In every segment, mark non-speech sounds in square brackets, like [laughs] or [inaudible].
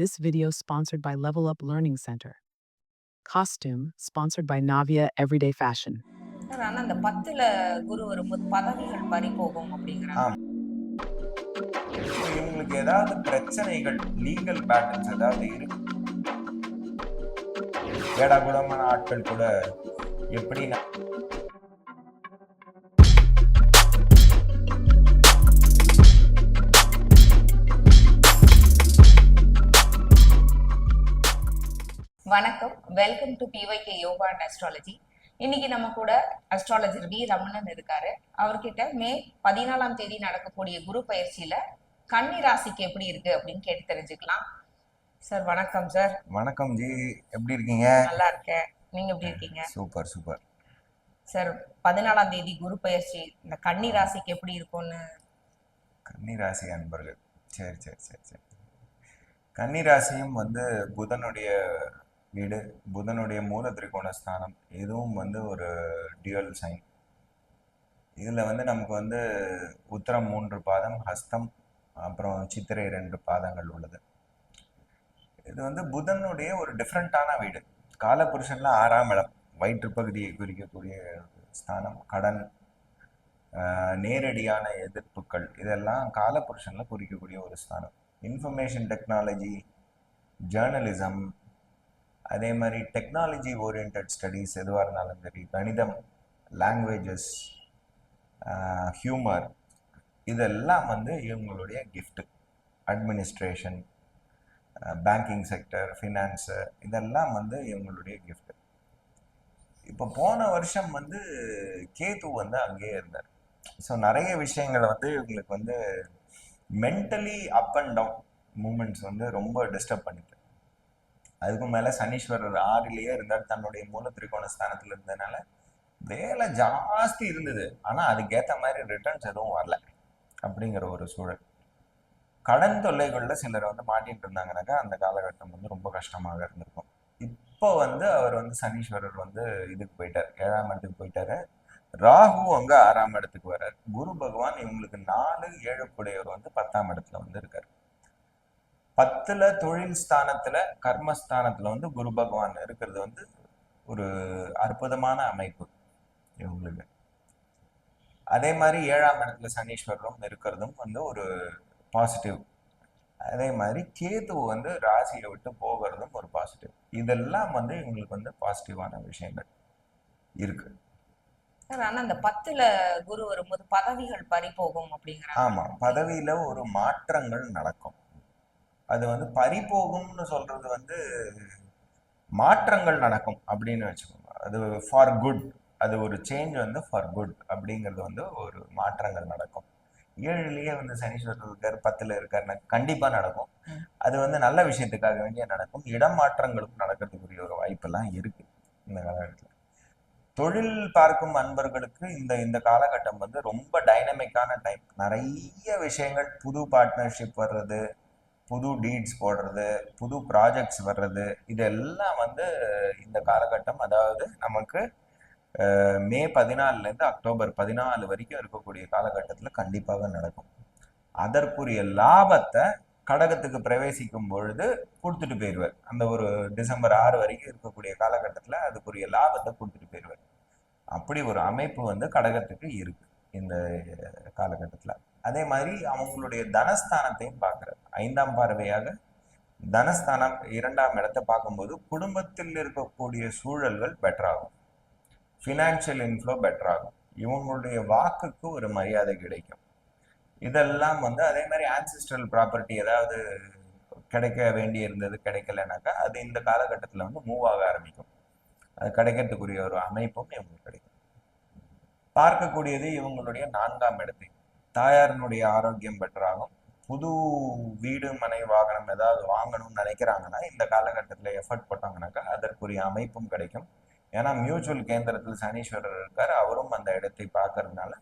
This video sponsored by Level Up Learning Center. Costume sponsored by Navia Everyday Fashion. Sir ஆனா அந்த பத்துல குரு வரும்போது பதவிகள் பறி போகும் அப்படிங்கிறாங்க ஆமா. இப்போ இவங்களுக்கு ஏதாவது பிரச்சனைகள் லீகல் பேட்டில்ஸ் ஏதாவது இருக்கு ஏடாகுடமான ஆட்கள் கூட எப்படி வணக்கம். Welcome to BYK yoga and astrology இன்னைக்கு நம்ம கூட அஸ்ட்ராலஜர் வி ரமணன் இருக்காரு. அவர்கிட்ட மே பதினாலாம் தேதி நடக்கக்கூடிய குரு பயிற்சியில கன்னி ராசிக்கு எப்படி இருக்கு அப்படின்னு கேட்டு தெரிஞ்சுக்கலாம். சார் வணக்கம் சார் வணக்கம் ஜி. எப்படி இருக்கீங்க? நல்லா இருக்கேன். நீங்க எப்படி இருக்கீங்க? Super super. சார் பதினாலாம் தேதி குரு பயிற்சி இந்த கன்னி ராசிக்கு எப்படி இருக்கும்னு? கன்னிராசி அன்பர்கள். சரி சரி சரி சரி. கன்னிராசியும் வந்து புதனுடைய வீடு புதனுடைய மூல திரிகோண ஸ்தானம் இதுவும் வந்து ஒரு டியூவல் சைன் இதில் வந்து நமக்கு வந்து உத்தரம் மூன்று பாதம் ஹஸ்தம் அப்புறம் சித்திரை ரெண்டு பாதங்கள் உள்ளது. இது வந்து புதனுடைய ஒரு டிஃப்ரெண்ட்டான வீடு. காலபுருஷனில் ஆறாம் இடம். வயிற்று பகுதியை குறிக்கக்கூடிய ஸ்தானம் கடன் நேரடியான எதிர்ப்புகள். இதெல்லாம் காலபுருஷனில் குறிக்கக்கூடிய ஒரு ஸ்தானம். இன்ஃபர்மேஷன் டெக்னாலஜி ஜேர்னலிசம் அதே மாதிரி டெக்னாலஜி ஓரியன்ட் ஸ்டடீஸ் எதுவாக இருந்தாலும் சரி கணிதம் லாங்குவேஜஸ் ஹியூமர் இதெல்லாம் வந்து இவங்களுடைய gift administration banking sector finance இதெல்லாம் வந்து இவங்களுடைய கிஃப்ட்டு இப்போ போன வருஷம் வந்து கேது வந்து அங்கேயே இருந்தார். ஸோ நிறைய விஷயங்களை வந்து இவங்களுக்கு வந்து mentally up and down moments வந்து ரொம்ப டிஸ்டர்ப் பண்ணிட்டு அதுக்கும் மேலே சனீஸ்வரர் ஆறிலேயே இருந்தார் தன்னுடைய மூல திரிகோண ஸ்தானத்தில் இருந்ததுனால வேலை ஜாஸ்தி இருந்தது. ஆனால் அதுக்கேற்ற மாதிரி ரிட்டர்ன்ஸ் எதுவும் வரல அப்படிங்கிற ஒரு சூழல். கடன் தொல்லைகளில் சிலர் வந்து மாட்டிட்டு இருந்தாங்கனாக்கா அந்த காலகட்டம் வந்து ரொம்ப கஷ்டமாக இருந்திருக்கும். இப்போ வந்து அவர் வந்து சனீஸ்வரர் வந்து இதுக்கு போயிட்டார் ஏழாம் இடத்துக்கு போயிட்டாரு. ராகு அங்க ஆறாம் இடத்துக்கு வர்றார் குரு பகவான் இவங்களுக்கு நாலு ஏழு கூடையவர் வந்து பத்தாம் இடத்துல வந்து இருக்காரு. பத்துல தொழில் ஸ்தானத்துல கர்மஸ்தானத்துல வந்து குரு பகவான் இருக்கிறது வந்து ஒரு அற்புதமான அமைப்பு இவங்களுக்கு. அதே மாதிரி ஏழாம் இடத்துல சனீஸ்வரரும் இருக்கிறதும் வந்து ஒரு பாசிட்டிவ் அதே மாதிரி கேது வந்து ராசியை விட்டு போகிறதும் ஒரு பாசிட்டிவ் இதெல்லாம் வந்து இவங்களுக்கு வந்து பாசிட்டிவான விஷயங்கள் இருக்கு. ஆனா அந்த பத்துல குரு வரும்போது பதவிகள் பறி போகும் அப்படிங்கிறாங்க. ஆமா பதவியில ஒரு மாற்றங்கள் நடக்கும். அது வந்து பறிபோகும்னு சொல்றது வந்து மாற்றங்கள் நடக்கும் அப்படின்னு வச்சுக்கோங்க. அது ஃபார் குட் அது ஒரு சேஞ்ச் வந்து ஃபார் குட் அப்படிங்கிறது வந்து ஒரு மாற்றங்கள் நடக்கும். ஏழுலயே வந்து சனீஸ்வரர் இருக்கார் பத்துல இருக்காருன்னா கண்டிப்பா நடக்கும். அது வந்து நல்ல விஷயத்துக்காக வேண்டிய நடக்கும். இடம் மாற்றங்களும் நடக்கிறதுக்குரிய ஒரு வாய்ப்பெல்லாம் இருக்கு இந்த காலகட்டத்தில். தொழில் பார்க்கும் அன்பர்களுக்கு இந்த இந்த காலகட்டம் வந்து ரொம்ப டைனமிக்கான டைம் நிறைய விஷயங்கள் புது பார்ட்னர்ஷிப் வர்றது புது டீட்ஸ் போடுறது புது ப்ராஜெக்ட்ஸ் வர்றது இதெல்லாம் வந்து இந்த காலகட்டம் அதாவது நமக்கு மே பதினாலுலேருந்து அக்டோபர் பதினாலு வரைக்கும் இருக்கக்கூடிய காலகட்டத்தில் கண்டிப்பாக நடக்கும். அதற்குரிய லாபத்தை கடகத்துக்கு பிரவேசிக்கும் பொழுது கொடுத்துட்டு போயிடுவார் அந்த ஒரு டிசம்பர் ஆறு வரைக்கும் இருக்கக்கூடிய காலகட்டத்தில் அதுக்குரிய லாபத்தை கொடுத்துட்டு போயிடுவார் அப்படி ஒரு அமைப்பு வந்து கடகத்துக்கு இருக்கு இந்த காலகட்டத்தில். அதே மாதிரி அவங்களுடைய தனஸ்தானத்தையும் பார்க்கறது. ஐந்தாம் பார்வையாக தனஸ்தானம் இரண்டாம் இடத்தை பார்க்கும்போது குடும்பத்தில் இருக்கக்கூடிய சூழல்கள் பெட்டராகும் ஃபினான்ஷியல் இன்ஃப்ளோ பெட்டராகும் இவங்களுடைய வாக்குக்கு ஒரு மரியாதை கிடைக்கும். இதெல்லாம் வந்து அதே மாதிரி ஆன்சிஸ்ட்ரல் ப்ராப்பர்ட்டி ஏதாவது கிடைக்க வேண்டி இருந்தது கிடைக்கலனாக்கா அது இந்த காலகட்டத்தில் வந்து மூவ் ஆக ஆரம்பிக்கும். அது கிடைக்கிறதுக்குரிய ஒரு அமைப்பும் இவங்களுக்கு கிடைக்கும். பார்க்கக்கூடியது இவங்களுடைய நான்காம் இடத்தை. தாயாரினுடைய ஆரோக்கியம் பெற்றராகும் புது வீடு மனை வாகனம் ஏதாவது வாங்கணும்னு நினைக்கிறாங்கன்னா இந்த காலகட்டத்தில் எஃபர்ட் போட்டாங்கனாக்கா அதற்குரிய அமைப்பும் கிடைக்கும். ஏன்னா மியூச்சுவல் கேந்திரத்தில் சனீஸ்வரர் இருக்கார். அவரும் அந்த இடத்தை பார்க்கறதுனால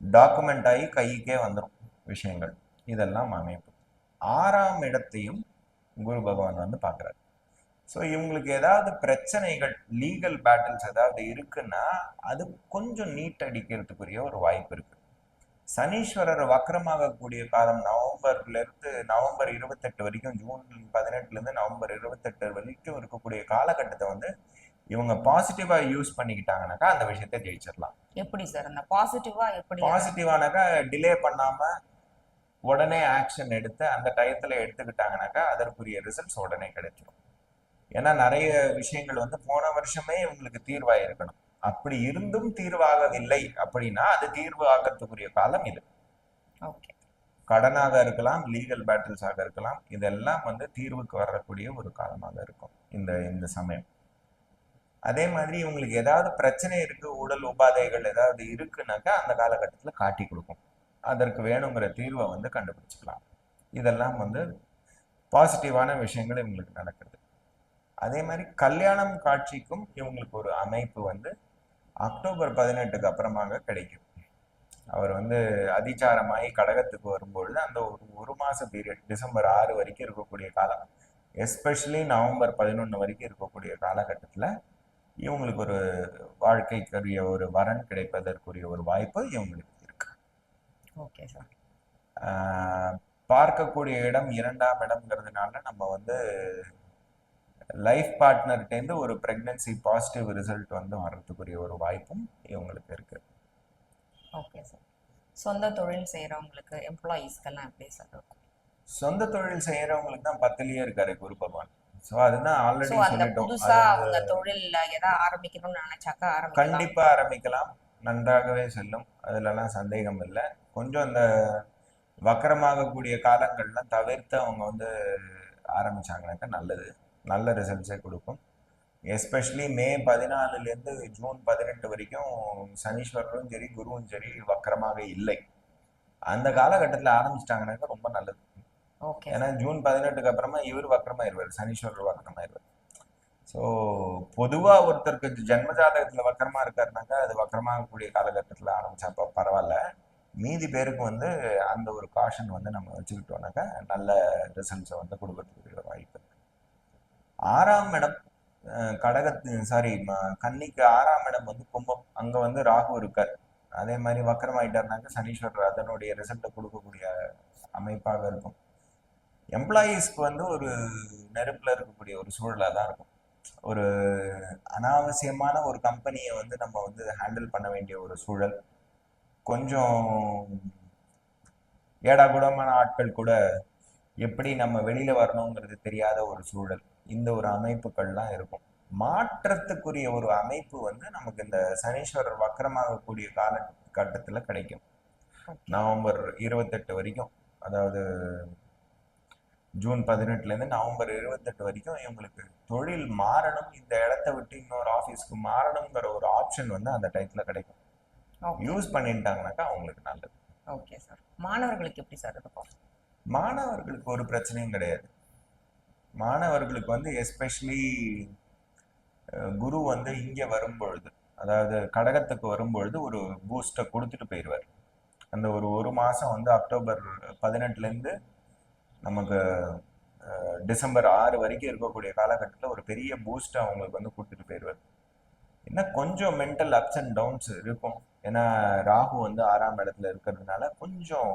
டாக்குமெண்ட் ஆகி கைக்கே வந்துடும் விஷயங்கள். இதெல்லாம் அமைப்பு. ஆறாம் இடத்தையும் குரு பகவான் வந்து பார்க்குறாரு. ஸோ இவங்களுக்கு ஏதாவது பிரச்சனைகள் லீகல் பேட்டில்ஸ் ஏதாவது இருக்குன்னா அது கொஞ்சம் நீட் அடிக்கிறதுக்குரிய ஒரு வாய்ப்பு இருக்கு. சனீஸ்வரர் வக்கரமாகக்கூடிய காலம் நவம்பர்ல இருந்து நவம்பர் இருபத்தெட்டு வரைக்கும் ஜூன் பதினெட்டுல இருந்து நவம்பர் இருபத்தெட்டு வரைக்கும் இருக்கக்கூடிய காலகட்டத்தை வந்து இவங்க பாசிட்டிவா யூஸ் பண்ணிக்கிட்டாங்கனாக்கா அந்த விஷயத்தை ஜெயிச்சிடலாம். எப்படி சார்? அந்த பாசிட்டிவா எப்படி? பாசிட்டிவானாக்கா டிலே பண்ணாம உடனே ஆக்ஷன் எடுத்து அந்த டயத்துல எடுத்துக்கிட்டாங்கனாக்கா அதற்குரிய ரிசல்ட்ஸ் உடனே கிடைச்சிடும் ஏன்னா நிறைய விஷயங்கள் வந்து போன வருஷமே இவங்களுக்கு தீர்வாக இருக்கணும் அப்படி இருந்தும் தீர்வாகவில்லை அப்படின்னா அது தீர்வு ஆகிறதுக்குரிய காலம் இது. ஓகே. கடனாக இருக்கலாம் லீகல் பேட்டில்ஸாக இருக்கலாம் இதெல்லாம் வந்து தீர்வுக்கு வரக்கூடிய ஒரு காலமாக இருக்கும் இந்த இந்த சமயம். அதே மாதிரி இவங்களுக்கு ஏதாவது பிரச்சனை இருக்கு உடல் உபாதைகள் ஏதாவது இருக்குனாக்கா அந்த காலகட்டத்தில் காட்டி கொடுக்கும். அதற்கு வேணுங்கிற தீர்வை வந்து கண்டுபிடிச்சிக்கலாம். இதெல்லாம் வந்து பாசிட்டிவான விஷயங்கள் இவங்களுக்கு நடக்கிறது. அதே மாதிரி கல்யாணம் காட்சிக்கும் இவங்களுக்கு ஒரு அமைப்பு வந்து அக்டோபர் பதினெட்டுக்கு அப்புறமாக கிடைக்கும். அவர் வந்து அதிச்சாரமாகி கடகத்துக்கு வரும்பொழுது அந்த ஒரு ஒரு மாச பீரியட் டிசம்பர் ஆறு வரைக்கும் இருக்கக்கூடிய காலம் எஸ்பெஷலி நவம்பர் பதினொன்று வரைக்கும் இருக்கக்கூடிய காலகட்டத்தில் இவங்களுக்கு ஒரு வாழ்க்கைக்குரிய ஒரு வரன் கிடைப்பதற்குரிய ஒரு வாய்ப்பு இவங்களுக்கு இருக்கு. ஓகே சார் பார்க்கக்கூடிய இடம் இரண்டாம் இடம்ங்கிறதுனால நம்ம வந்து லைஃப் பார்ட்னர்கிட்டேருந்து ஒரு ப்ரெக்னென்சி பாசிட்டிவ் ரிசல்ட் வந்து வர்றதுக்குரிய ஒரு வாய்ப்பும் இவங்களுக்கு இருக்கு. Okay sir. சொந்த தொழில் செய்யறவங்களுக்கு எம்ப்ளாயீஸ்க்கெல்லாம் எப்படி சார் இருக்கும்? சொந்த தொழில் செய்யறவங்களுக்கு தான் பத்துலயே இருக்காரு குரு பகவான். ஸோ அதுதான் ஆல்ரெடி அந்த சொல்லிட்டோம். அவங்க தொழில் ஏதாவது ஆரம்பிக்கணும்னு நினைச்சாக்கா ஆரம்பிக்கலாம். கண்டிப்பா ஆரம்பிக்கலாம். நன்றாகவே செல்லும். அதுலலாம் சந்தேகம் இல்லை. கொஞ்சம் இந்த வக்கரமாகக்கூடிய காலங்கள்லாம் தவிர்த்து அவங்க வந்து ஆரம்பிச்சாங்கனாக்கா நல்லது. நல்ல ரிசல்ட்ஸே கொடுக்கும். எஸ்பெஷலி மே பதினாலுலேருந்து ஜூன் பதினெட்டு வரைக்கும் சனீஸ்வரரும் சரி குருவும் சரி வக்கரமாக இல்லை. அந்த காலகட்டத்தில் ஆரம்பிச்சிட்டாங்கனாக்கா ரொம்ப நல்லது. ஓகே ஏன்னா ஜூன் பதினெட்டுக்கு அப்புறமா இவர் வக்கரமாயிருவார் சனீஸ்வரர் வக்கரமாயிருவார். ஸோ பொதுவாக ஒருத்தருக்கு ஜென்ம ஜாதகத்தில் வக்கரமா இருக்காருனாக்கா அது வக்கரமாகக்கூடிய காலகட்டத்தில் ஆரம்பிச்சப்ப பரவாயில்ல. மீதி பேருக்கு வந்து அந்த ஒரு காஷன் வந்து நம்ம வச்சுக்கிட்டோம்னாக்கா நல்ல ரிசல்ட்ஸை வந்து கொடுக்கறதுக்கு வாய்ப்பு இருக்கு. ஆறாம் இடம் கடகத்து சாரி கன்னிக்கு ஆறாம் இடம் வந்து கும்பம். அங்கே வந்து ராகு இருக்கார். அதே மாதிரி வக்கரமாயிட்டாருனாக்கா சனீஸ்வரர் அதனுடைய ரிசல்ட்டை கொடுக்கக்கூடிய அமைப்பாக இருக்கும். எம்ப்ளாயீஸ்க்கு வந்து ஒரு நெருப்பில் இருக்கக்கூடிய ஒரு சூழலாக தான் இருக்கும். ஒரு அனாவசியமான ஒரு கம்பெனியை வந்து நம்ம வந்து ஹேண்டில் பண்ண வேண்டிய ஒரு சூழல். கொஞ்சம் ஏடாகூடமான ஆட்கள் கூட எப்படி நம்ம வெளியில வரணுங்கிறது தெரியாத ஒரு சூழல். இந்த ஒரு அமைப்புகள்லாம் இருக்கும். மாற்றத்துக்குரிய ஒரு அமைப்பு வந்து நமக்கு இந்த சனீஸ்வரர் வக்கரமாகக்கூடிய காலகட்டத்தில் கிடைக்கும். நவம்பர் இருபத்தெட்டு வரைக்கும் அதாவது ஜூன் பதினெட்டுலேருந்து நவம்பர் இருபத்தெட்டு வரைக்கும் இவங்களுக்கு தொழில் மாறணும் இந்த இடத்த விட்டு இன்னொரு ஆஃபீஸ்க்கு மாறணுங்கிற ஒரு ஆப்ஷன் வந்து அந்த டயத்தில் கிடைக்கும். யூஸ் பண்ணிட்டாங்கனாக்கா அவங்களுக்கு நல்லது. Okay sir. மாணவர்களுக்கு எப்படி சார் இருக்கும் மாணவர்களுக்கு ஒரு பிரச்சனையும் கிடையாது. மாணவர்களுக்கு வந்து எஸ்பெஷலி குரு வந்து இங்கே வரும்பொழுது அதாவது கடகத்துக்கு வரும்பொழுது ஒரு பூஸ்ட்டை கொடுத்துட்டு போயிடுவார் அந்த ஒரு ஒரு மாதம் வந்து அக்டோபர் பதினெட்டுலேருந்து நமக்கு டிசம்பர் ஆறு வரைக்கும் இருக்கக்கூடிய காலகட்டத்தில் ஒரு பெரிய பூஸ்ட்டை அவங்களுக்கு வந்து கொடுத்துட்டு போயிடுவார் என்ன கொஞ்சம் மென்டல் அப்ஸ் அண்ட் டவுன்ஸ் இருக்கும். ஏன்னா ராகு வந்து ஆறாம் இடத்துல இருக்கிறதுனால கொஞ்சம்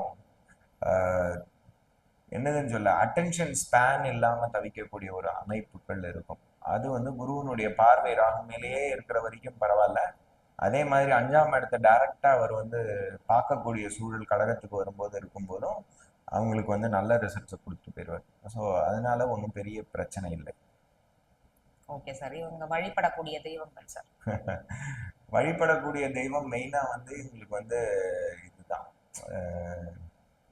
என்னதுன்னு சொல்ல அட்டென்ஷன் ஸ்பேன் இல்லாம தவிக்கக்கூடிய ஒரு அமைப்புகள் இருக்கும். அது வந்து குருவனுடைய பார்வை ராகு மேலேயே இருக்கிற வரைக்கும் பரவாயில்ல. அதே மாதிரி அஞ்சாம் இடத்தை டைரக்டா அவர் வந்து பார்க்கக்கூடிய சூழல் கடகத்துக்கு வரும்போது இருக்கும்போதும் அவங்களுக்கு வந்து நல்ல ரிசல்ட்ஸை கொடுத்துட்டு போயிடுவார். ஸோ அதனால ஒன்றும் பெரிய பிரச்சனை இல்லை. ஓகே சார் இவங்க வழிபடக்கூடிய தெய்வங்கள் சார் [laughs] வழிபடக்கூடிய தெய்வம் மெயினாக வந்து இவங்களுக்கு வந்து இதுதான்.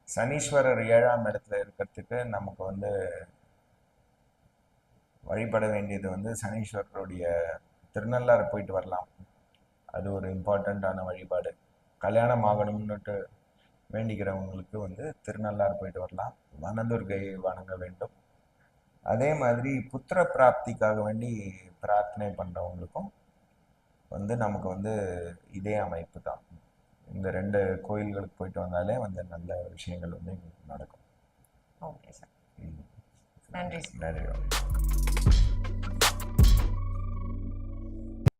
சனீஸ்வரர் ஏழாம் இடத்துல இருக்கிறதுக்கு நமக்கு வந்து வழிபட வேண்டியது வந்து சனீஸ்வரருடைய திருநள்ளாறு போயிட்டு வரலாம். அது ஒரு இம்பார்ட்டண்ட்டான வழிபாடு. கல்யாணம் ஆகணும்னுட்டு வேண்டிக்கிறவங்களுக்கு வந்து திருநள்ளாறு போயிட்டு வரலாம். வனதுர்கையை வணங்க வேண்டும். அதே மாதிரி புத்திர பிராப்திக்காக வேண்டி பிரார்த்தனை பண்ணுறவங்களுக்கும் வந்து நமக்கு வந்து இதே அமைப்பு தான். இந்த ரெண்டு கோயில்களுக்கு போயிட்டு வந்தாலே வந்து நல்ல விஷயங்கள் வந்து எங்களுக்கு நடக்கும். Okay sir. நன்றி சார் நன்றி.